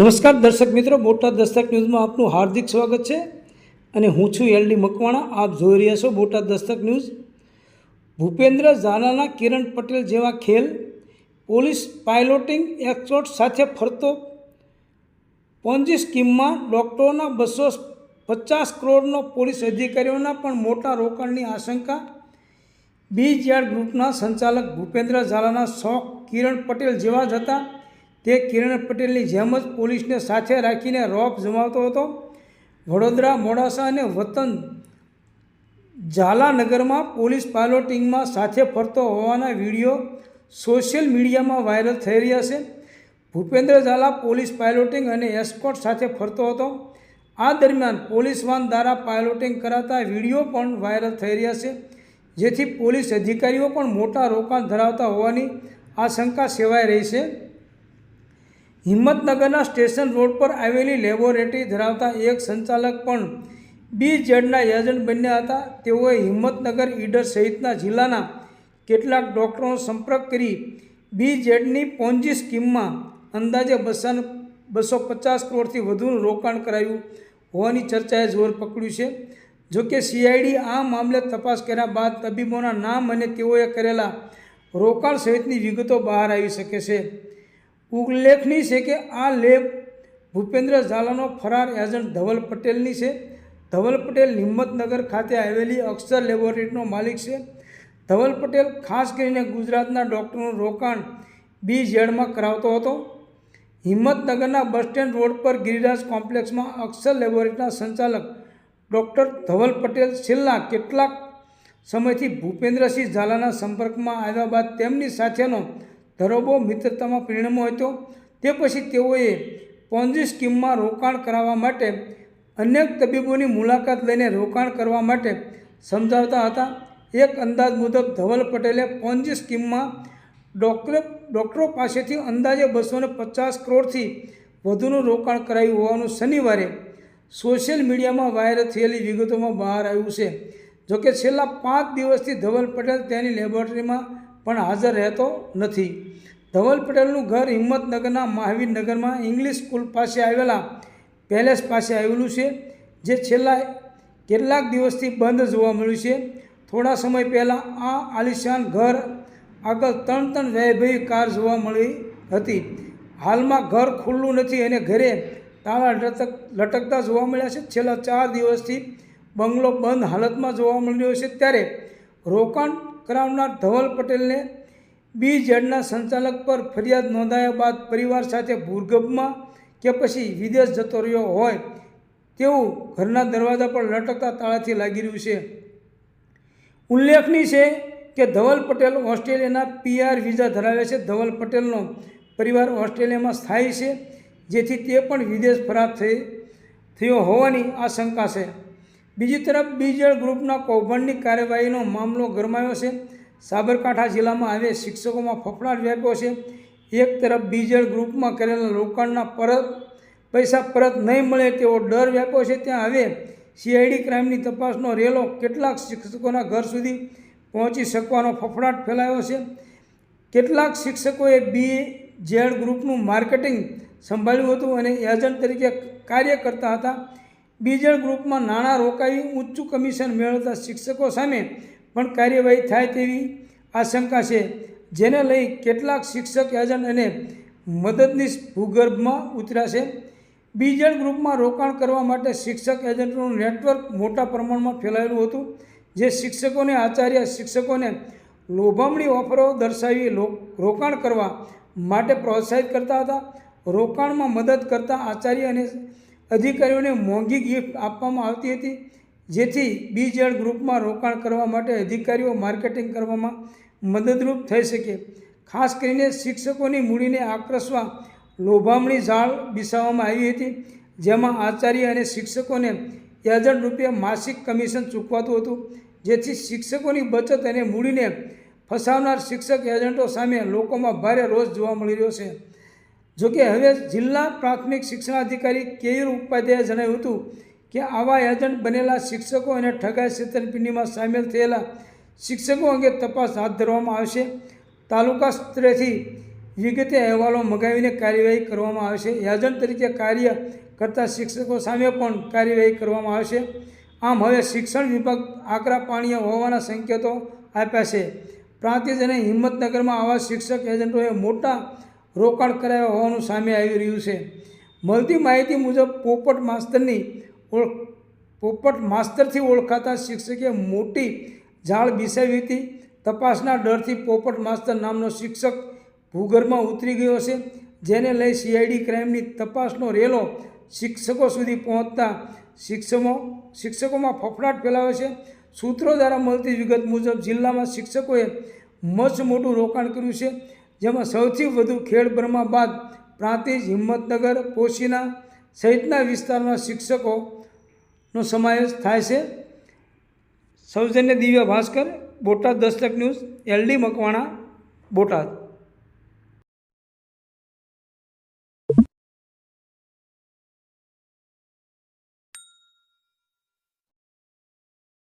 નમસ્કાર દર્શક મિત્રો બોટાદ દસ્તક ન્યૂઝમાં આપનું હાર્દિક સ્વાગત છે અને હું છું એલડી મકવાણા. આપ જોઈ રહ્યા છો બોટાદ દસ્તક ન્યૂઝ. ભૂપેન્દ્ર ઝાલાના કિરણ પટેલ જેવા ખેલ, પોલીસ પાયલોટિંગ એક્સપર્ટ સાથે ફરતો પોન્જી સ્કીમમાં ડૉક્ટરોના બસો પચાસ કરોડનો પોલીસ અધિકારીઓના પણ મોટા રોકાણની આશંકા. બીજ યાર્ડ ગ્રુપના સંચાલક ભૂપેન્દ્ર ઝાલાના શોખ કિરણ પટેલ જેવા જ હતા. તે કિરણ પટેલની જેમ જ પોલીસને સાથે રાખીને રોપ જમાવતો હતો. વડોદરા, મોડાસા અને વતન ઝાલાનગરમાં પોલીસ પાયલોટિંગમાં સાથે ફરતો હોવાના વીડિયો સોશિયલ મીડિયામાં વાયરલ થઈ રહ્યા છે. ભૂપેન્દ્ર ઝાલા પોલીસ પાયલોટિંગ અને એસ્કોટ સાથે ફરતો હતો. આ દરમિયાન પોલીસ વાન દ્વારા પાયલોટિંગ કરાતા વીડિયો પણ વાયરલ થઈ રહ્યા છે, જેથી પોલીસ અધિકારીઓ પણ મોટા રોકાણ ધરાવતા હોવાની આશંકા સેવાઈ રહી છે. હિંમતનગરના સ્ટેશન રોડ પર આવેલી લેબોરેટરી ધરાવતા એક સંચાલક પણ બી જેડના એજન્ટ બન્યા હતા. તેઓએ હિંમતનગર ઈડર સહિતના જિલ્લાના કેટલાક ડૉક્ટરોનો સંપર્ક કરી બી જેડની પોન્જી સ્કીમમાં અંદાજે બસો બસો પચાસ કરોડથી વધુનું રોકાણ કરાયું હોવાની ચર્ચાએ જોર પકડ્યું છે. જોકે સીઆઈડી આ મામલે તપાસ કર્યા બાદ તબીબોના નામ અને તેઓએ કરેલા રોકાણ સહિતની વિગતો બહાર આવી શકે છે. ઉલ્લેખનીય છે કે આ લેબ ભૂપેન્દ્ર ઝાલાનો ફરાર એજન્ટ ધવલ પટેલની છે. ધવલ પટેલ હિંમતનગર ખાતે આવેલી અક્ષર લેબોરેટરીનો માલિક છે. ધવલ પટેલ ખાસ કરીને ગુજરાતના ડૉક્ટરનું રોકાણ બી ઝેડમાં કરાવતો હતો. હિંમતનગરના બસ સ્ટેન્ડ રોડ પર ગિરિરાજ કોમ્પ્લેક્સમાં અક્ષર લેબોરેટરીના સંચાલક ડૉક્ટર ધવલ પટેલ છેલ્લા કેટલાક સમયથી ભૂપેન્દ્રસિંહ ઝાલાના સંપર્કમાં આવ્યા બાદ તેમની સાથેનો ધરોબો મિત્રતામાં પરિણમ્યો હતો. તે પછી તેઓએ પોન્જી સ્કીમમાં રોકાણ કરાવવા માટે અનેક તબીબોની મુલાકાત લઈને રોકાણ કરવા માટે સમજાવતા હતા. એક અંદાજ મુજબ ધવલ પટેલે પોન્જી સ્કીમમાં ડૉક્ટર, ડૉક્ટરો પાસેથી અંદાજે બસો ને પચાસ કરોડથી વધુનું રોકાણ કરાયું હોવાનું શનિવારે સોશિયલ મીડિયામાં વાયરલ થયેલી વિગતોમાં બહાર આવ્યું છે. જોકે છેલ્લા પાંચ દિવસથી ધવલ પટેલ તેની લેબોરેટરીમાં પણ હાજર રહેતો નથી. ધવલ પટેલનું ઘર હિંમતનગરના મહાવીરનગરમાં ઇંગ્લિશ સ્કૂલ પાસે આવેલા પેલેસ પાસે આવેલું છે, જે છેલ્લા કેટલાક દિવસથી બંધ જોવા મળ્યું છે. થોડા સમય પહેલાં આ આલિશાન ઘર આગળ ત્રણ ત્રણ વૈભવી કાર જોવા મળી હતી. હાલમાં ઘર ખુલ્લું નથી અને ઘરે તાળા લટક, લટકતા જોવા મળ્યા છે. છેલ્લા ચાર દિવસથી બંગલો બંધ હાલતમાં જોવા મળ્યો છે. ત્યારે રોકાણ કરાવનાર ધવલ પટેલને બી ઝેડના સંચાલક પર ફરિયાદ નોંધાયા બાદ પરિવાર સાથે ભૂર્ગભમાં કે પછી વિદેશ જતો રહ્યો હોય તેવું ઘરના દરવાજા પર લટકતા તાળાથી લાગી રહ્યું છે. ઉલ્લેખનીય છે કે ધવલ પટેલ ઓસ્ટ્રેલિયાના પીઆર વિઝા ધરાવે છે. ધવલ પટેલનો પરિવાર ઓસ્ટ્રેલિયામાં સ્થાયી છે, જેથી તે પણ વિદેશ ફરાર થઈ, થયો હોવાની આશંકા છે. બીજી તરફ બીજળ ગ્રુપના કૌભાંડની કાર્યવાહીનો મામલો ગરમાયો છે. સાબરકાંઠા જિલ્લામાં આવે શિક્ષકોમાં ફફડાટ વ્યાપ્યો છે. એક તરફ બીજળ ગ્રુપમાં કરેલા રોકાણના પરત પૈસા પરત નહીં મળે તેવો ડર વ્યાપ્યો છે. ત્યાં હવે સીઆઈડી ક્રાઇમની તપાસનો રેલો કેટલાક શિક્ષકોના ઘર સુધી પહોંચી શકવાનો ફફડાટ ફેલાયો છે. કેટલાક શિક્ષકોએ બી જેડ ગ્રુપનું માર્કેટિંગ સંભાળ્યું હતું અને એજન્ટ તરીકે કાર્ય કરતા હતા. બીજળ ગ્રુપમાં નાણાં રોકાવી ઊંચું કમિશન મેળવતા શિક્ષકો સામે પણ કાર્યવાહી થાય તેવી આશંકા છે, જેને લઈ કેટલાક શિક્ષક એજન્ટ અને મદદનીશ ભૂગર્ભમાં ઉતર્યા છે. બીજળ ગ્રુપમાં રોકાણ કરવા માટે શિક્ષક એજન્ટનું નેટવર્ક મોટા પ્રમાણમાં ફેલાયેલું હતું, જે શિક્ષકોને આચાર્ય શિક્ષકોને લોભામણી ઓફરો દર્શાવી રોકાણ કરવા માટે પ્રોત્સાહિત કરતા હતા. રોકાણમાં મદદ કરતા આચાર્ય અને અધિકારીઓને મોંઘી ગિફ્ટ આપવામાં આવતી હતી. જેથી બીજેડ ગ્રુપમાં રોકાણ કરવા માટે અધિકારીઓ માર્કેટિંગ કરવામાં મદદરૂપ થઈ શકે. ખાસ કરીને શિક્ષકોની મૂડીને આકર્ષવા લોભામણી ઝાડ બિસાવવામાં આવી હતી. જેમાં આચાર્ય અને શિક્ષકોને એજન્ટ રૂપે માસિક કમિશન ચૂકવાતું હતું. જેથી શિક્ષકોની બચત અને મૂડીને ફસાવનાર શિક્ષક એજન્ટો સામે લોકોમાં ભારે રોષ જોવા મળી રહ્યો છે. જોકે હવે જિલ્લા પ્રાથમિક શિક્ષણાધિકારી કેયુર ઉપાધ્યાયે જણાવ્યું હતું કે આવા એજન્ટ બનેલા શિક્ષકો અને ઠગાઈ છેતરપિંડીમાં સામેલ થયેલા શિક્ષકો અંગે તપાસ હાથ ધરવામાં આવશે. તાલુકા સ્તરેથી વિગતે અહેવાલો મગાવીને કાર્યવાહી કરવામાં આવશે. એજન્ટ તરીકે કાર્ય કરતા શિક્ષકો સામે પણ કાર્યવાહી કરવામાં આવશે. આમ હવે શિક્ષણ વિભાગ આકરા પાણીએ હોવાના સંકેતો આપ્યા છે. પ્રાંતિજ અને હિંમતનગરમાં આવા શિક્ષક એજન્ટોએ મોટા રોકાણ કરાયા હોવાનું સામે આવી રહ્યું છે. મળતી માહિતી મુજબ પોપટ માસ્તરની ઓળખ પોપટ માસ્તરથી ઓળખાતા શિક્ષકે મોટી જાળ બિસાવી હતી. તપાસના ડરથી પોપટ માસ્તર નામનો શિક્ષક ભૂગર્ભમાં ઉતરી ગયો છે, જેને લઈ સીઆઈડી ક્રાઇમની તપાસનો રેલો શિક્ષકો સુધી પહોંચતા શિક્ષકો શિક્ષકોમાં ફફડાટ ફેલાવે છે. સૂત્રો દ્વારા મળતી વિગત મુજબ જિલ્લામાં શિક્ષકોએ મચ મોટું રોકાણ કર્યું છે. જેમાં સૌથી વધુ ખેડ બ્રહ્મા બાદ પ્રાંતિજ હિંમતનગર, પોશીના સહિતના વિસ્તારના શિક્ષકોનો સમાવેશ થાય છે. સૌજન્ય દિવ્ય ભાસ્કર, બોટાદ દસ્તક ન્યૂઝ, એલડી મકવાણા, બોટાદ.